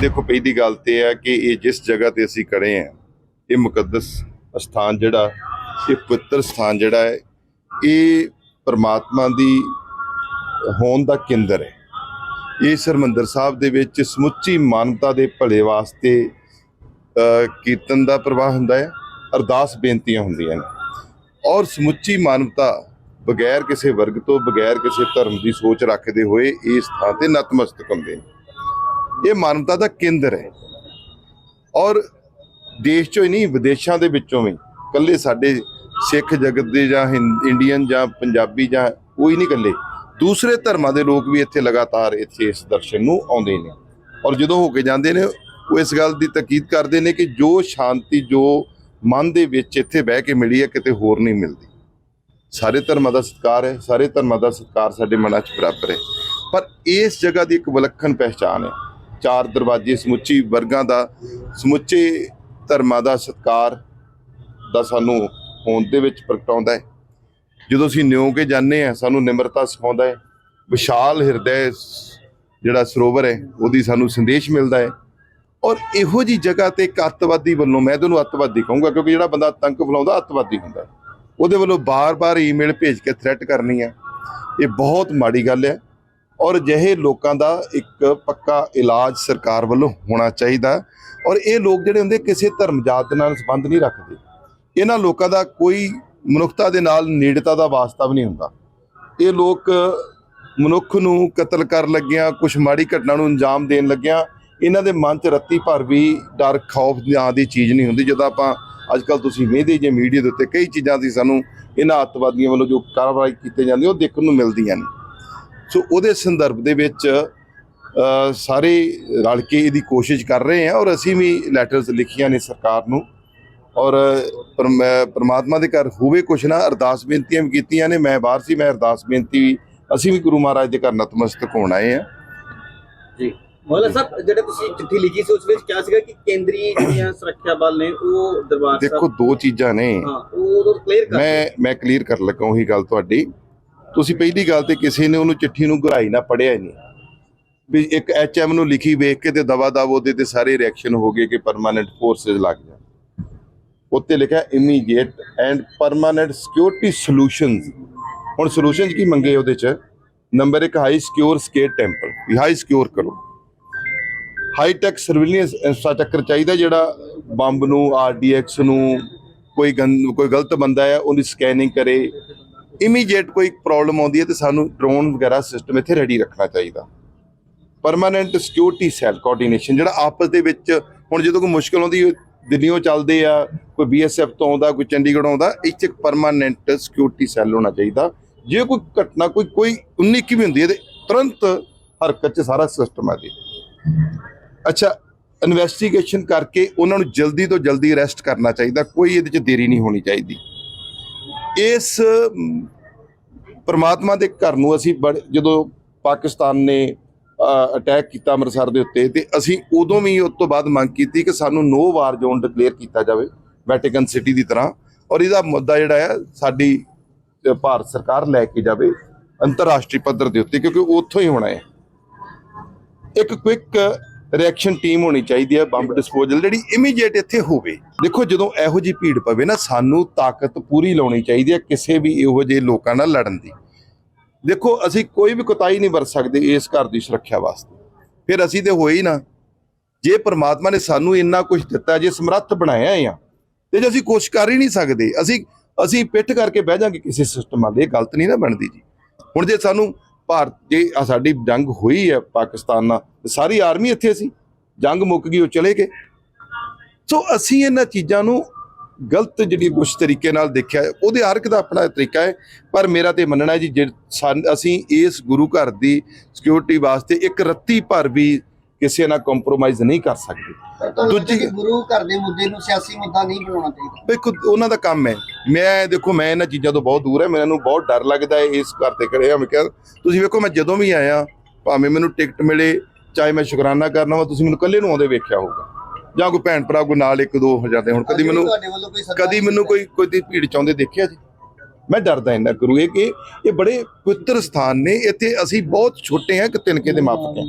ਦੇਖੋ ਪਹਿਲੀ ਗੱਲ ਤੇ ਹੈ ਕਿ ਇਹ ਜਿਸ ਜਗ੍ਹਾ ਤੇ ਅਸੀਂ ਖੜੇ ਹਾਂ ਇਹ ਮੁਕੱਦਸ ਸਥਾਨ ਜਿਹੜਾ, ਇਹ ਪਵਿੱਤਰ ਸਥਾਨ ਜਿਹੜਾ ਹੈ, ਇਹ ਪਰਮਾਤਮਾ ਦੀ ਹੋਣ ਦਾ ਕੇਂਦਰ ਹੈ। ਇਹ ਹਰਿਮੰਦਰ ਸਾਹਿਬ ਦੇ ਵਿੱਚ ਸਮੁੱਚੀ ਮਾਨਵਤਾ ਦੇ ਭਲੇ ਵਾਸਤੇ ਕੀਰਤਨ ਦਾ ਪ੍ਰਵਾਹ ਹੁੰਦਾ ਹੈ, ਅਰਦਾਸ ਬੇਨਤੀਆਂ ਹੁੰਦੀਆਂ ਨੇ। ਔਰ ਸਮੁੱਚੀ ਮਾਨਵਤਾ ਬਗੈਰ ਕਿਸੇ ਵਰਗ ਤੋਂ, ਬਗੈਰ ਕਿਸੇ ਧਰਮ ਦੀ ਸੋਚ ਰੱਖਦੇ ਹੋਏ ਇਸ ਥਾਂ ਤੇ ਨਤਮਸਤਕ ਹੁੰਦੇ ਨੇ। ਇਹ ਮਾਨਵਤਾ ਦਾ ਕੇਂਦਰ ਹੈ। ਔਰ ਦੇਸ਼ ਚੋਂ ਹੀ ਨਹੀਂ, ਵਿਦੇਸ਼ਾਂ ਦੇ ਵਿੱਚੋਂ ਵੀ। ਕੱਲੇ ਸਾਡੇ ਸਿੱਖ ਜਗਤ ਦੇ ਜਾਂ ਹਿੰ- ਇੰਡੀਅਨ ਜਾਂ ਪੰਜਾਬੀ ਜਾਂ ਕੋਈ ਨਹੀਂ ਕੱਲੇ ਦੂਸਰੇ ਧਰਮਾਂ ਦੇ ਲੋਕ ਵੀ ਇੱਥੇ ਲਗਾਤਾਰ ਇੱਥੇ ਇਸ ਦਰਸ਼ਨ ਨੂੰ ਆਉਂਦੇ ਨੇ। ਔਰ ਜਦੋਂ ਹੋ ਕੇ ਜਾਂਦੇ ਨੇ, ਉਹ ਇਸ ਗੱਲ ਦੀ ਤਾਕੀਦ ਕਰਦੇ ਨੇ ਕਿ ਜੋ ਸ਼ਾਂਤੀ, ਜੋ ਮਨ ਦੇ ਵਿੱਚ ਇੱਥੇ ਬਹਿ ਕੇ ਮਿਲੀ ਹੈ, ਕਿਤੇ ਹੋਰ ਨਹੀਂ ਮਿਲਦੀ। ਸਾਰੇ ਧਰਮਾਂ ਦਾ ਸਤਿਕਾਰ ਹੈ, ਸਾਰੇ ਧਰਮਾਂ ਦਾ ਸਤਿਕਾਰ ਸਾਡੇ ਮਨਾਂ 'ਚ ਬਰਾਬਰ ਹੈ। ਪਰ ਇਸ ਜਗ੍ਹਾ ਦੀ ਇੱਕ ਵਿਲੱਖਣ ਪਹਿਚਾਨ ਹੈ। ਚਾਰ ਦਰਵਾਜ਼ੇ ਸਮੁੱਚੀ ਵਰਗਾਂ ਦਾ, ਸਮੁੱਚੇ ਧਰਮਾਂ ਦਾ ਸਤਿਕਾਰ ਦਾ ਸਾਨੂੰ ਹੋਂਦ ਦੇ ਵਿੱਚ ਪ੍ਰਗਟਾਉਂਦਾ ਹੈ। ਜਦੋਂ ਅਸੀਂ ਨਿਉ ਕੇ ਜਾਂਦੇ ਹਾਂ, ਸਾਨੂੰ ਨਿਮਰਤਾ ਸਿਖਾਉਂਦਾ ਹੈ, ਵਿਸ਼ਾਲ ਹਿਰਦੈ ਜਿਹੜਾ ਸਰੋਵਰ ਹੈ, ਉਹਦੀ ਸਾਨੂੰ ਸੰਦੇਸ਼ ਮਿਲਦਾ ਹੈ। ਔਰ ਇਹੋ ਜੀ ਜਗ੍ਹਾ ਤੇ ਇੱਕ ਅੱਤਵਾਦੀ ਵੱਲੋਂ, ਮੈਂ ਤੁਹਾਨੂੰ ਅੱਤਵਾਦੀ ਕਹੂੰਗਾ, ਕਿਉਂਕਿ ਜਿਹੜਾ ਬੰਦਾ ਆਤੰਕ ਫੈਲਾਉਂਦਾ, ਅੱਤਵਾਦੀ ਹੁੰਦਾ। ਉਹਦੇ ਵੱਲੋਂ ਬਾਰ-ਬਾਰ ਈਮੇਲ ਭੇਜ ਕੇ ਥ੍ਰੈਟ ਕਰਨੀ ਹੈ। ਇਹ ਬਹੁਤ ਮਾੜੀ ਗੱਲ ਹੈ। ਔਰ ਜਿਹੇ ਲੋਕਾਂ ਦਾ ਇੱਕ ਪੱਕਾ ਇਲਾਜ ਸਰਕਾਰ ਵੱਲੋਂ ਹੋਣਾ ਚਾਹੀਦਾ ਔਰ ਇਹ ਲੋਕ ਜਿਹੜੇ ਹੁੰਦੇ ਕਿਸੇ ਧਰਮ ਜਾਤ ਨਾਲ ਸੰਬੰਧ ਨਹੀਂ ਰੱਖਦੇ। ਇਹਨਾਂ ਲੋਕਾਂ ਦਾ ਕੋਈ ਮਨੁੱਖਤਾ ਦੇ ਨਾਲ ਨੇੜਤਾ ਦਾ ਵਾਸਤਾ ਵੀ ਨਹੀਂ ਹੁੰਦਾ। ਇਹ ਲੋਕ ਮਨੁੱਖ ਨੂੰ ਕਤਲ ਕਰਨ ਲੱਗਿਆਂ ਕੁਝ ਮਾੜੀ ਘਟਨਾ ਨੂੰ ਅੰਜਾਮ ਦੇਣ ਲੱਗਿਆਂ, ਇਹਨਾਂ ਦੇ ਮਨ 'ਚ ਰੱਤੀ ਭਰ ਵੀ ਡਰ, ਖੌਫ ਨਾਂ ਦੀ ਚੀਜ਼ ਨਹੀਂ ਹੁੰਦੀ। ਜਦੋਂ ਆਪਾਂ ਅੱਜ ਕੱਲ ਤੁਸੀਂ ਵੇਖਦੇ ਜੇ ਮੀਡੀਆ ਦੇ ਉੱਤੇ ਕਈ ਚੀਜ਼ਾਂ ਦੀ ਸਾਨੂੰ ਇਹਨਾਂ ਅੱਤਵਾਦੀਆਂ ਵੱਲੋਂ ਜੋ ਕਾਰਵਾਈ ਕੀਤੀ ਜਾਂਦੀ, ਉਹ ਦੇਖਣ ਨੂੰ ਮਿਲਦੀਆਂ ਨੇ ਸੋ ਉਹਦੇ ਸੰਦਰਭ ਦੇ ਵਿੱਚ ਸਾਰੇ ਰਲ ਕੇ ਇਹਦੀ ਕੋਸ਼ਿਸ਼ ਕਰ ਰਹੇ ਹਾਂ ਔਰ ਅਸੀਂ ਵੀ ਲੈਟਰਸ ਲਿਖੀਆਂ ਨੇ ਸਰਕਾਰ ਨੂੰ ਔਰ ਪਰਮ- ਪ੍ਰਮਾਤਮਾ ਦੇ ਘਰ ਹੋਵੇ ਕੁਛ ਨਾ ਅਰਦਾਸ ਬੇਨਤੀਆਂ ਵੀ ਕੀਤੀਆਂ ਨੇ ਮੈਂ ਬਾਹਰ ਸੀ ਮੈਂ ਅਰਦਾਸ ਬੇਨਤੀ ਵੀ ਅਸੀਂ ਵੀ ਗੁਰੂ ਮਹਾਰਾਜ ਦੇ ਘਰ ਨਤਮਸਤਕ ਹੋਣ ਆਏ ਆ ਜੀ। ਮੌਲਾ ਸਾਹਿਬ ਜਿਹੜੇ ਤੁਸੀਂ ਚਿੱਠੀ ਲਿਖੀ ਸੀ ਉਸ ਵਿੱਚ ਕਿਹਾ ਸੀਗਾ ਕਿ ਕੇਂਦਰੀ ਜਿਹੜੀਆਂ ਸੁਰੱਖਿਆ ਬਲ ਨੇ ਉਹ ਦਰਬਾਰ ਦੇਖੋ ਦੋ ਚੀਜ਼ਾਂ ਨੇ। ਹਾਂ ਉਹ ਉਹ ਕਲੀਅਰ ਕਰ ਮੈਂ ਮੈਂ ਕਲੀਅਰ ਕਰ ਲੱਗਾ ਉਹੀ ਗੱਲ ਤੁਹਾਡੀ। ਤੁਸੀਂ ਪਹਿਲੀ ਗੱਲ ਤੇ ਕਿਸੇ ਨੇ ਉਹਨੂੰ ਚਿੱਠੀ ਨੂੰ ਗਹਿਰਾਈ ਨਾ ਪੜਿਆ ਹੀ ਨਹੀਂ। ਵੀ ਇੱਕ ਐਚਐਮ ਨੂੰ ਲਿਖੀ ਵੇਖ ਕੇ ਤੇ ਦਵਾ ਦਵ ਉਹਦੇ ਤੇ ਸਾਰੇ ਰਿਐਕਸ਼ਨ ਹੋ ਗਏ ਕਿ ਪਰਮਾਨੈਂਟ ਫੋਰਸਸ ਲੱਗ ਜਾਣ। ਉੱਤੇ ਲਿਖਿਆ immediate and permanent security solutions ਹੁਣ ਸੋਲੂਸ਼ਨਸ ਕੀ ਮੰਗੇ ਉਹਦੇ ਚ? ਨੰਬਰ 1 ਹਾਈ ਸਿਕਿਉਰ ਸਕੇਟ ਟੈਂਪਲ ਵੀ ਹਾਈ ਸਿਕਿਉਰ ਕਰੋ। ਹਾਈ ਟੈਕ ਸਰਵੇਲੈਂਸ ਇੰਫਰਾਸਟ੍ਰਕਚਰ ਚਾਹੀਦਾ ਜਿਹੜਾ ਬੰਬ ਨੂੰ ਆਰਡੀਐਕਸ ਨੂੰ, ਕੋਈ ਗੰ- ਕੋਈ ਗਲਤ ਬੰਦਾ ਹੈ ਉਹਦੀ ਸਕੈਨਿੰਗ ਕਰੇ। ਇਮੀਡੀਏਟ ਕੋਈ ਪ੍ਰੋਬਲਮ ਆਉਂਦੀ ਹੈ ਤੇ ਸਾਨੂੰ ਡਰੋਨ ਵਗੈਰਾ ਸਿਸਟਮ ਇੱਥੇ ਰੈਡੀ ਰੱਖਣਾ ਚਾਹੀਦਾ। ਪਰਮਾਨੈਂਟ ਸਿਕਿਉਰਿਟੀ ਸੈੱਲ ਕੋਆਰਡੀਨੇਸ਼ਨ ਜਿਹੜਾ ਆਪਸ ਦੇ ਵਿੱਚ ਹੁਣ ਜਦੋਂ ਕੋਈ ਮੁਸ਼ਕਲ ਆਉਂਦੀ ਹੈ, ਦਿੱਲੀੋਂ ਚੱਲਦੇ ਆ ਕੋਈ ਬੀਐਸਐਫ ਤੋਂ ਆਉਂਦਾ ਕੋਈ ਚੰਡੀਗੜ੍ਹ ਆਉਂਦਾ ਇੱਥੇ ਇੱਕ ਪਰਮਾਨੈਂਟ ਸਿਕਿਉਰਿਟੀ ਸੈੱਲ ਹੋਣਾ ਚਾਹੀਦਾ। ਜੇ ਕੋਈ ਘਟਨਾ ਕੋਈ ਕੋਈ 19 ਕੀ ਵੀ ਹੁੰਦੀ ਹੈ ਤੇ ਤੁਰੰਤ ਹਰਕਤ 'ਚ ਸਾਰਾ ਸਿਸਟਮ ਆ ਜੀ। ਅੱਛਾ ਇਨਵੈਸਟੀਗੇਸ਼ਨ ਕਰਕੇ ਉਹਨਾਂ ਨੂੰ ਜਲਦੀ ਤੋਂ ਜਲਦੀ ਅਰੈਸਟ ਕਰਨਾ ਚਾਹੀਦਾ ਕੋਈ ਇਹਦੇ 'ਚ ਦੇਰੀ ਨਹੀਂ ਹੋਣੀ ਚਾਹੀਦੀ। ਇਸ ਪਰਮਾਤਮਾ ਦੇ ਘਰ ਨੂੰ ਅਸੀਂ ਬੜ- ਜਦੋਂ ਪਾਕਿਸਤਾਨ ਨੇ ਅਟੈਕ ਕੀਤਾ ਅੰਮ੍ਰਿਤਸਰ ਦੇ ਉੱਤੇ ਤੇ ਅਸੀਂ ਉਦੋਂ ਵੀ ਉਸ ਤੋਂ ਬਾਅਦ ਮੰਗ ਕੀਤੀ ਕਿ ਸਾਨੂੰ ਨੋ ਵਾਰ ਜ਼ੋਨ ਡਿਕਲੇਅਰ ਕੀਤਾ ਜਾਵੇ ਵੈਟੀਕਨ ਸਿਟੀ ਦੀ ਤਰ੍ਹਾਂ ਔਰ ਇਹਦਾ ਮੁੱਦਾ ਜਿਹੜਾ ਹੈ ਸਾਡੀ ਭਾਰਤ ਸਰਕਾਰ ਲੈ ਕੇ ਜਾਵੇ ਅੰਤਰਰਾਸ਼ਟਰੀ ਪੱਧਰ ਦੇ ਉੱਤੇ ਕਿਉਂਕਿ ਉੱਥੋਂ ਹੀ ਹੋਣਾ ਹੈ। ਇੱਕ ਕੁਇਕ ਰਿਐਕਸ਼ਨ ਟੀਮ ਹੋਣੀ ਚਾਹੀਦੀ ਹੈ ਬੰਬ ਡਿਸਪੋਜ਼ਲ ਜਿਹੜੀ ਇਮੀਡੀਏਟ ਇੱਥੇ ਹੋਵੇ। ਦੇਖੋ ਜਦੋਂ ਇਹੋ ਜੀ ਭੀੜ ਪਵੇ ਨਾ, ਸਾਨੂੰ ਤਾਕਤ ਪੂਰੀ ਲਾਉਣੀ ਚਾਹੀਦੀ ਹੈ ਕਿਸੇ ਵੀ ਇਹੋ ਜਿਹੇ ਲੋਕਾਂ ਨਾਲ ਲੜਨ ਦੀ। ਦੇਖੋ, ਅਸੀਂ ਕੋਈ ਵੀ ਕੁਤਾਈ ਨਹੀਂ ਵਰਤ ਸਕਦੇ ਇਸ ਘਰ ਦੀ ਸੁਰੱਖਿਆ ਵਾਸਤੇ। ਫਿਰ ਅਸੀਂ ਤੇ ਹੋਏ ਹੀ ਨਾ। ਜੇ ਪ੍ਰਮਾਤਮਾ ਨੇ ਸਾਨੂੰ ਇੰਨਾ ਕੁਝ ਦਿੱਤਾ, ਜੇ ਸਮਰੱਥ ਬਣਾਇਆ ਆ ਤੇ ਜੇ ਅਸੀਂ ਕੋਸ਼ਿਸ਼ ਕਰ ਹੀ ਨਹੀਂ ਸਕਦੇ, ਅਸੀਂ ਅਸੀਂ ਪਿੱਠ ਕਰਕੇ ਬਹਿ ਜਾਾਂਗੇ ਕਿਸੇ ਸਿਸਟਮਾਂ ਦੇ ਇਹ ਗਲਤ ਨਹੀਂ ਨਾ ਬਣਦੀ ਜੀ। ਹੁਣ ਜੇ ਸਾਨੂੰ ਭਾਰਤ ਜੇ ਸਾਡੀ ਜੰਗ ਹੋਈ ਹੈ ਪਾਕਿਸਤਾਨ ਨਾਲ ਸਾਰੀ ਆਰਮੀ ਇੱਥੇ ਸੀ। ਜੰਗ ਮੁੱਕ ਗਈ, ਉਹ ਚਲੇ ਗਏ। ਸੋ ਅਸੀਂ ਇਹਨਾਂ ਚੀਜ਼ਾਂ ਨੂੰ ਗਲਤ ਜਿਹੜੀ ਕੁਛ ਤਰੀਕੇ ਨਾਲ ਦੇਖਿਆ ਉਹਦੇ ਹਰ ਇੱਕ ਦਾ ਆਪਣਾ ਤਰੀਕਾ ਹੈ। ਪਰ ਮੇਰਾ ਤੇ ਮੰਨਣਾ ਹੈ ਜੀ, ਜੇ ਅਸੀਂ ਇਸ ਗੁਰੂ ਘਰ ਦੀ ਸਿਕਿਉਰਿਟੀ ਵਾਸਤੇ ਇੱਕ ਰੱਤੀ ਭਰ ਵੀ ਕਿਸੇ ਨਾਲ ਕੰਪਰੋਮਾਈਜ਼ ਨਹੀਂ ਕਰ ਸਕਦੇ। ਦੂਜੀ ਗੁਰੂ ਘਰ ਦੇ ਮੁੱਦੇ ਨੂੰ ਸਿਆਸੀ ਮੁੱਦਾ ਨਹੀਂ ਬਣਾਉਣਾ ਚਾਹੀਦਾ? ਦੇਖੋ ਉਹਨਾਂ ਦਾ ਕੰਮ ਹੈ। ਮੈਂ ਦੇਖੋ ਮੈਂ ਇਹਨਾਂ ਚੀਜ਼ਾਂ ਤੋਂ ਬਹੁਤ ਦੂਰ ਹੈ। ਮੈਨੂੰ ਬਹੁਤ ਡਰ ਲੱਗਦਾ ਹੈ ਇਸ ਘਰ ਤੇ ਖੜੇ ਆ ਮੈਂ ਕਿਹਾ ਤੁਸੀਂ ਵੇਖੋ ਮੈਂ ਜਦੋਂ ਵੀ ਆਇਆ ਭਾਵੇਂ ਮੈਨੂੰ ਟਿਕਟ ਮਿਲੇ ਚਾਹੇ ਮੈਂ ਸ਼ੁਕਰਾਨਾ ਕਰਨਾ ਵਾ ਤੁਸੀਂ ਮੈਨੂੰ ਇਕੱਲੇ ਨੂੰ ਆਉਂਦੇ ਵੇਖਿਆ ਹੋਊਗਾ। ਜਾਂ ਕੋਈ ਭੈਣ ਭਰਾ ਕੋਈ ਨਾਲ ਇੱਕ ਦੋ ਹੋ ਜਾਂਦੇ ਹੁਣ। ਕਦੀ ਮੈਨੂੰ ਕਦੀ ਮੈਨੂੰ ਕੋਈ ਕੋਈ ਦੀ ਭੀੜ ਚਾਉਂਦੇ ਦੇਖਿਆ ਜੀ? ਮੈਂ ਡਰਦਾ ਇੰਨਾ ਗੁਰੂ ਇਹ ਕਿ ਇਹ ਬੜੇ ਪਵਿੱਤਰ ਸਥਾਨ ਨੇ। ਇੱਥੇ ਅਸੀਂ ਬਹੁਤ ਛੋਟੇ ਹਾਂ ਕਿ ਤਿਨਕੇ ਦੇ ਮਾਪਕ ਹਾਂ।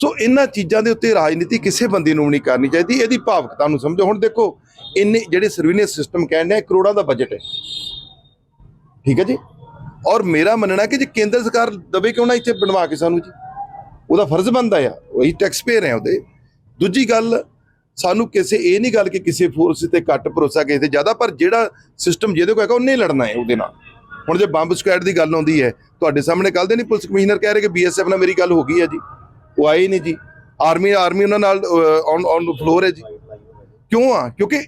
ਸੋ ਇਹਨਾਂ ਚੀਜ਼ਾਂ ਦੇ ਉੱਤੇ ਰਾਜਨੀਤੀ ਕਿਸੇ ਬੰਦੇ ਨੂੰ ਨਹੀਂ ਕਰਨੀ ਚਾਹੀਦੀ, ਇਹਦੀ ਭਾਵਕਤਾ ਨੂੰ ਸਮਝੋ। ਹੁਣ ਦੇਖੋ, ਇੰਨੇ ਜਿਹੜੇ ਸਰਵੀਲੈਂਸ ਸਿਸਟਮ ਕਹਿੰਦੇ ਆ ਕਰੋੜਾਂ ਦਾ ਬਜਟ ਹੈ। ਠੀਕ ਹੈ ਜੀ? ਔਰ ਮੇਰਾ ਮੰਨਣਾ ਕਿ ਜੇ ਕੇਂਦਰ ਸਰਕਾਰ ਦਵੇ ਕਿਉਂ ਨਾ ਇੱਥੇ ਬਣਵਾ ਕੇ ਸਾਨੂੰ ਜੀ? ਉਹਦਾ ਫਰਜ਼ ਬਣਦਾ ਆ, ਉਹੀ ਟੈਕਸ ਪੇਅਰ ਹੈ ਉਹਦੇ। ਦੂਜੀ ਗੱਲ, ਸਾਨੂੰ ਕਿਸੇ, ਇਹ ਨਹੀਂ ਗੱਲ ਕਿ ਕਿਸੇ ਫੋਰਸ ਤੇ ਘੱਟ ਭਰੋਸਾ ਕਿਸੇ ਤੇ ਜ਼ਿਆਦਾ, ਪਰ ਜਿਹੜਾ ਸਿਸਟਮ ਜਿਹਦੇ ਕੋਲ ਹੈਗਾ, ਉਹਨੇ ਲੜਨਾ ਹੈ ਉਹਦੇ ਨਾਲ। ਹੁਣ ਜੇ ਬੰਬ ਸਕੁਐਡ ਦੀ ਗੱਲ ਆਉਂਦੀ ਹੈ, ਤੁਹਾਡੇ ਸਾਹਮਣੇ ਕੱਲ ਦੇ ਨਹੀਂ ਪੁਲਿਸ ਕਮਿਸ਼ਨਰ ਕਹਿ ਰਹੇ ਕਿ ਬੀਐਸਐਫ ਨਾਲ ਮੇਰੀ ਗੱਲ ਹੋ ਗਈ ਹੈ ਜੀ। ਉਹ ਆਏ ਹੀ ਨਹੀਂ ਜੀ। ਆਰਮੀ ਆਰਮੀ ਉਹਨਾਂ ਨਾਲ ਔਨ ਔਨ ਫਲੋਰ ਹੈ ਜੀ। ਕਿਉਂ ਆ? ਕਿਉਂਕਿ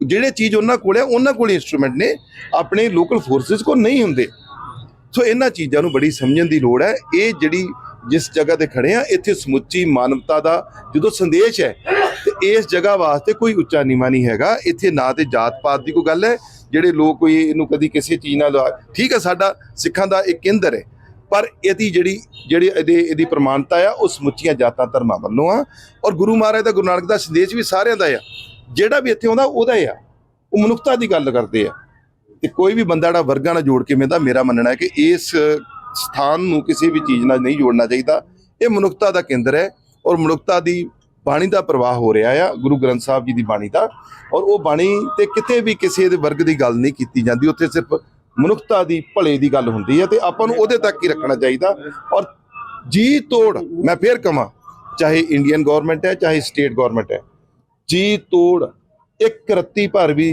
ਜਿਹੜੇ ਚੀਜ਼ ਉਹਨਾਂ ਕੋਲ ਹੈ, ਉਹਨਾਂ ਕੋਲ ਇਨਸਟਰੂਮੈਂਟ ਨੇ। ਆਪਣੇ ਲੋਕਲ ਫੋਰਸਸ ਕੋਲ ਨਹੀਂ ਹੁੰਦੇ। ਸੋ ਇਹਨਾਂ ਚੀਜ਼ਾਂ ਨੂੰ ਬੜੀ ਸਮਝਣ ਦੀ ਲੋੜ ਹੈ। ਇਹ ਜਿਹੜੀ ਜਿਸ ਜਗ੍ਹਾ ਤੇ ਖੜੇ ਆ, ਇੱਥੇ ਸਮੁੱਚੀ ਮਾਨਵਤਾ ਦਾ ਜਦੋਂ ਸੰਦੇਸ਼ ਹੈ, ਤੇ ਇਸ ਜਗ੍ਹਾ ਵਾਸਤੇ ਕੋਈ ਉੱਚਾ ਨੀਵਾਂ ਨਹੀਂ ਹੈਗਾ। ਇੱਥੇ ਨਾ ਤੇ ਜਾਤ ਪਾਤ ਦੀ ਕੋਈ ਗੱਲ ਹੈ। ਜਿਹੜੇ ਲੋਕ ਕੋਈ ਇਹਨੂੰ ਕਦੀ ਕਿਸੇ ਚੀਜ਼ ਨਾਲ, ਠੀਕ ਹੈ, ਸਾਡਾ ਸਿੱਖਾਂ ਦਾ ਇੱਕ ਕੇਂਦਰ ਹੈ। ਪਰ ਇਹਦੀ ਜਿਹੜੀ ਜਿਹੜੀ ਇਹਦੇ, ਇਹਦੀ ਪ੍ਰਮਾਣਤਾ ਆ, ਉਹ ਸਮੁੱਚੀਆਂ ਜਾਤਾਂ ਧਰਮਾਂ ਵੱਲੋਂ ਆ। ਔਰ ਗੁਰੂ ਮਹਾਰਾਜ ਦਾ, ਗੁਰੂ ਨਾਨਕ ਦਾ ਸੰਦੇਸ਼ ਵੀ ਸਾਰਿਆਂ ਦਾ ਆ। ਜਿਹੜਾ ਵੀ ਇੱਥੇ ਆਉਂਦਾ, ਉਹਦਾ ਆ। ਉਹ ਮਨੁੱਖਤਾ ਦੀ ਗੱਲ ਕਰਦੇ ਆ। ਤੇ ਕੋਈ ਵੀ ਬੰਦਾ ਜਿਹੜਾ ਵਰਗਾਂ ਨਾਲ ਜੋੜ ਕੇ ਮਿਲਦਾ, ਮੇਰਾ ਮੰਨਣਾ ਹੈ ਕਿ ਇਸ ਸਥਾਨ ਨੂੰ ਕਿਸੇ ਵੀ ਚੀਜ਼ ਨਾਲ ਨਹੀਂ ਜੋੜਨਾ ਚਾਹੀਦਾ। ਇਹ ਮਨੁੱਖਤਾ ਦਾ ਕੇਂਦਰ ਹੈ ਔਰ ਮਨੁੱਖਤਾ ਦੀ ਬਾਣੀ ਦਾ ਪ੍ਰਵਾਹ ਹੋ ਰਿਹਾ ਆ। ਗੁਰੂ ਗ੍ਰੰਥ ਸਾਹਿਬ ਜੀ ਦੀ ਬਾਣੀ ਦਾ। ਔਰ ਉਹ ਬਾਣੀ ਤੇ ਕਿਤੇ ਵੀ ਕਿਸੇ ਦੇ ਵਰਗ ਦੀ ਗੱਲ ਨਹੀਂ ਕੀਤੀ ਜਾਂਦੀ। ਉੱਥੇ ਸਿਰਫ ਮਨੁੱਖਤਾ ਦੀ ਭਲੇ ਦੀ ਗੱਲ ਹੁੰਦੀ ਹੈ ਤੇ ਆਪਾਂ ਨੂੰ ਉਹਦੇ ਤੱਕ ਹੀ ਰੱਖਣਾ ਚਾਹੀਦਾ। ਔਰ ਜੀ ਤੋੜ ਮੈਂ ਫੇਰ ਕਹਾਂ ਚਾਹੇ ਇੰਡੀਅਨ ਗਵਰਨਮੈਂਟ ਹੈ, ਚਾਹੇ ਸਟੇਟ ਗਵਰਨਮੈਂਟ ਹੈ, ਜੀ ਤੋੜ ਇੱਕ ਰੱਤੀ ਭਰ ਵੀ